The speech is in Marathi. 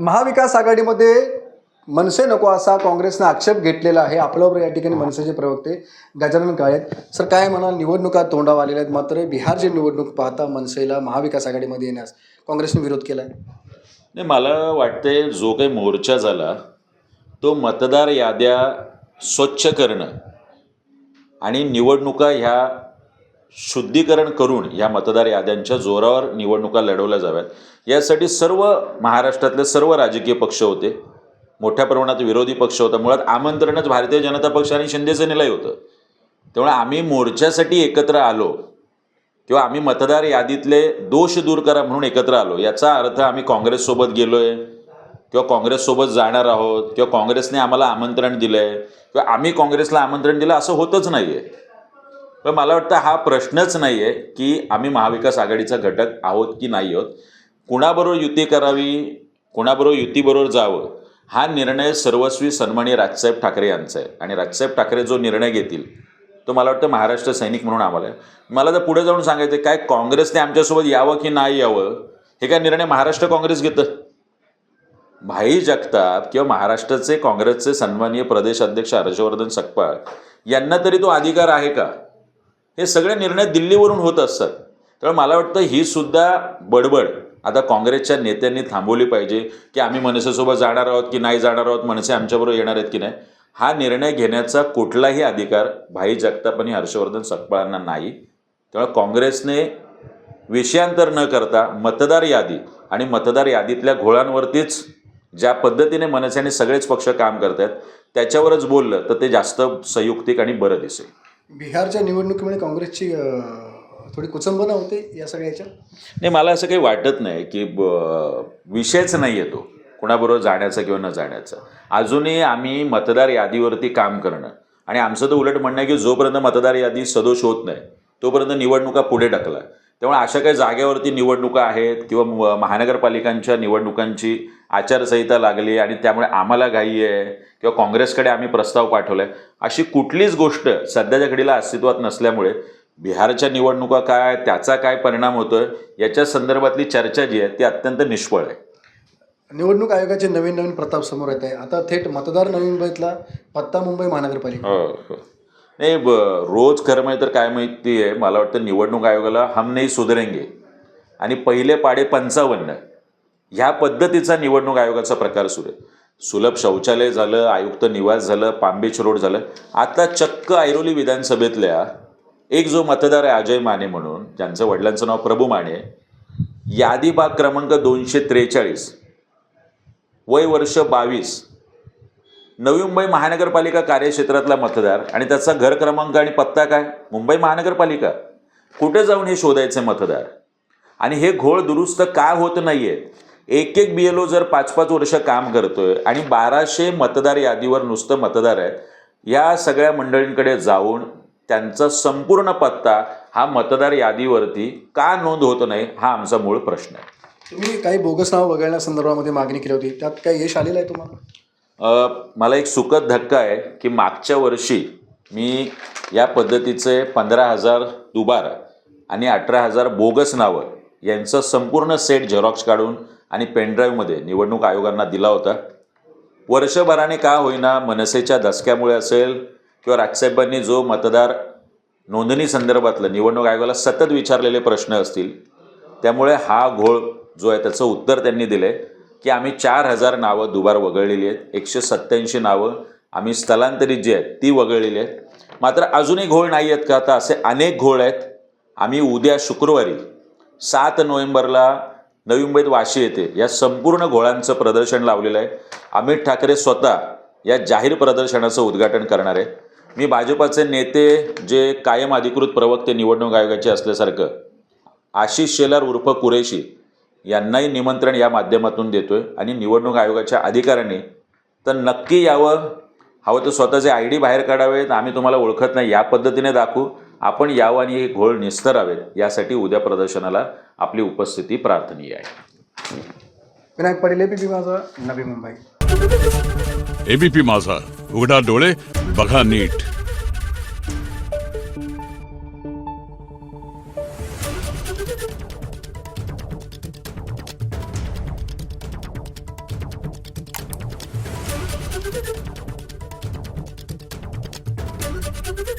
महाविकास आघाडीमध्ये मनसे नको असा काँग्रेसनं आक्षेप घेतलेला आहे. आपल्यावर या ठिकाणी मनसेचे प्रवक्ते गजानन काळे. आहेत सर काय म्हणाल? निवडणुका तोंडावर आलेल्या आहेत. मात्र बिहारची निवडणूक पाहता मनसेला महाविकास आघाडीमध्ये येण्यास काँग्रेसने विरोध केला आहे नाही मला वाटते जो काही मोर्चा झाला तो मतदार याद्या स्वच्छ करणं आणि निवडणुका ह्या शुद्धीकरण करून या मतदार याद्यांच्या जोरावर निवडणुका लढवल्या जाव्यात. यासाठी सर्व महाराष्ट्रातले सर्व राजकीय पक्ष होते. मोठ्या प्रमाणात विरोधी पक्ष होता. मुळात आमंत्रणच भारतीय जनता पक्ष आणि शिंदेसेनेलाही होतं. त्यामुळे आम्ही मोर्चासाठी एकत्र आलो किंवा आम्ही मतदार यादीतले दोष दूर करा म्हणून एकत्र आलो याचा अर्थ आम्ही काँग्रेससोबत गेलोय किंवा काँग्रेससोबत जाणार आहोत किंवा काँग्रेसने आम्हाला आमंत्रण दिलंय किंवा आम्ही काँग्रेसला आमंत्रण दिलं असं होतच नाही आहे पण मला वाटतं हा प्रश्नच नाही आहे की आम्ही महाविकास आघाडीचा घटक आहोत की नाही आहोत. कुणाबरोबर युती करावी कुणाबरोबर युतीबरोबर जावं हा निर्णय सर्वस्वी सन्माननीय राजसाहेब ठाकरे यांचा आहे. आणि राजसाहेब ठाकरे जो निर्णय घेतील तो मला वाटतं महाराष्ट्र सैनिक म्हणून आम्हाला आहे. मला तर पुढे जाऊन सांगायचं आहे, काय काँग्रेसने आमच्यासोबत यावं की नाही यावं हे काय निर्णय महाराष्ट्र काँग्रेस घेतं? भाई जगताप किंवा महाराष्ट्राचे काँग्रेसचे सन्माननीय प्रदेश अध्यक्ष हर्षवर्धन सकपाळ यांना तरी तो अधिकार आहे का? हे सगळे निर्णय दिल्लीवरून होत असतात. त्यामुळे मला वाटतं ही सुद्धा बडबड आता काँग्रेसच्या नेत्यांनी थांबवली पाहिजे की आम्ही मनसेसोबत जाणार आहोत की नाही जाणार आहोत मनसे आमच्याबरोबर येणार आहेत की नाही? हा निर्णय घेण्याचा कुठलाही अधिकार भाई जगताप आणि हर्षवर्धन सकपाळांना नाही. त्यामुळे काँग्रेसने विषयांतर न करता मतदार यादी आणि मतदार यादीतल्या घोळांवरतीच ज्या पद्धतीने मनसे आणि सगळेच पक्ष काम करत आहेत त्याच्यावरच बोललं तर ते जास्त संयुक्तिक आणि बरं दिसेल. बिहारच्या निवडणुकीमुळे काँग्रेसची थोडी कुचंबना होते या सगळ्याच्या नाही मला असं काही वाटत नाही की ब- विषयच नाही येतो कुणाबरोबर जाण्याचा किंवा न जाण्याचा. अजूनही आम्ही मतदार यादीवरती काम करणं. आणि आमचं तर उलट म्हणणं आहे की जोपर्यंत मतदार यादी सदोष होत नाही तोपर्यंत निवडणुका पुढे ढकला. त्यामुळे अशा काही जागेवरती निवडणुका आहेत किंवा महानगरपालिकांच्या निवडणुकांची आचारसंहिता लागली आणि त्यामुळे आम्हाला घाई आहे किंवा काँग्रेसकडे आम्ही प्रस्ताव पाठवला आहे अशी कुठलीच गोष्ट सध्याच्या घडीला अस्तित्वात नसल्यामुळे बिहारच्या निवडणुका काय त्याचा काय परिणाम होतोय याच्या संदर्भातली चर्चा जी आहे ती अत्यंत निष्फळ आहे. निवडणूक आयोगाचे नवीन नवीन प्रताप समोर येत आहे. आता थेट मतदार नवी मुंबईतला पत्ता मुंबई महानगरपालिका. हो हो. नाही ब रोज खरं म्हणजे तर काय माहिती आहे मला वाटतं निवडणूक आयोगाला हम नाही सुधरेंगे. आणि पहिले पाडे पंचावन्न. ह्या पद्धतीचा निवडणूक आयोगाचा प्रकार सुरू आहे. सुलभ शौचालय झालं आयुक्त निवास झालं पांबेच रोड झालं. आता चक्क ऐरोली विधानसभेतल्या एक जो मतदार आहे अजय माने म्हणून ज्यांचं वडिलांचं नाव प्रभू माने यादी भाग क्रमांक दोनशे त्रेचाळीस वय वर्ष बावीस नवी मुंबई महानगरपालिका कार्यक्षेत्रातला मतदार आणि त्याचा घर क्रमांक आणि पत्ता काय? मुंबई महानगरपालिका. कुठे जाऊन हे शोधायचे मतदार? आणि हे घोळ दुरुस्त का होत नाहीये? एक एक बी एल ओ जर पाच पाच वर्ष काम करतोय आणि बाराशे मतदार यादीवर नुसतं मतदार आहेत या सगळ्या मंडळींकडे जाऊन त्यांचा संपूर्ण पत्ता हा मतदार यादीवरती का नोंद होत नाही हा आमचा मूळ प्रश्न आहे. तुम्ही काही बोगस नाव वगळण्यासंदर्भामध्ये मागणी केली होती. त्यात काही यश आलेलं आहे तुम्हाला? मला एक सुखद धक्का आहे की मागच्या वर्षी मी या पद्धतीचे पंधरा हजार दुबार आणि अठरा हजार बोगस नावं यांचं संपूर्ण सेट झेरॉक्स काढून आणि पेनड्राईव्हमध्ये निवडणूक आयोगांना दिला होता. वर्षभराने का होईना मनसेच्या दसक्यामुळे असेल किंवा राजसाहेबांनी जो मतदार नोंदणी संदर्भातलं निवडणूक आयोगाला सतत विचारलेले प्रश्न असतील त्यामुळे हा घोळ जो आहे त्याचं उत्तर त्यांनी दिलं. आहे की आम्ही चार हजार नावं दुबार वगळलेली आहेत. एकशे सत्त्याऐंशी नावं आम्ही स्थलांतरित जी आहेत ती वगळलेली आहेत. मात्र अजूनही घोळ नाही आहेत का? आता असे अनेक घोळ आहेत. आम्ही उद्या शुक्रवारी सात नोव्हेंबरला नवी मुंबईत वाशी येथे या संपूर्ण घोळांचं प्रदर्शन लावलेलं आहे. अमित ठाकरे स्वतः या जाहीर प्रदर्शनाचं उद्घाटन करणार आहे मी भाजपाचे नेते जे कायम अधिकृत प्रवक्ते निवडणूक आयोगाचे असल्यासारखं आशिष शेलार उर्फ कुरेशी यांनाही निमंत्रण या माध्यमातून देतोय आणि निवडणूक आयोगाच्या अधिकाऱ्यांनी. तर नक्की यावं. हवं तर स्वतःचे आय डी बाहेर काढावेत. आम्ही तुम्हाला ओळखत नाही. या पद्धतीने दाखवू. आपण यावं आणि हे घोळ निस्तरावेत. यासाठी उद्या प्रदर्शनाला आपली उपस्थिती प्रार्थनीय आहे. विनायक पाटील एबीपी माझा नवी मुंबई. एबीपी माझा. उघडा डोळे बघा नीट.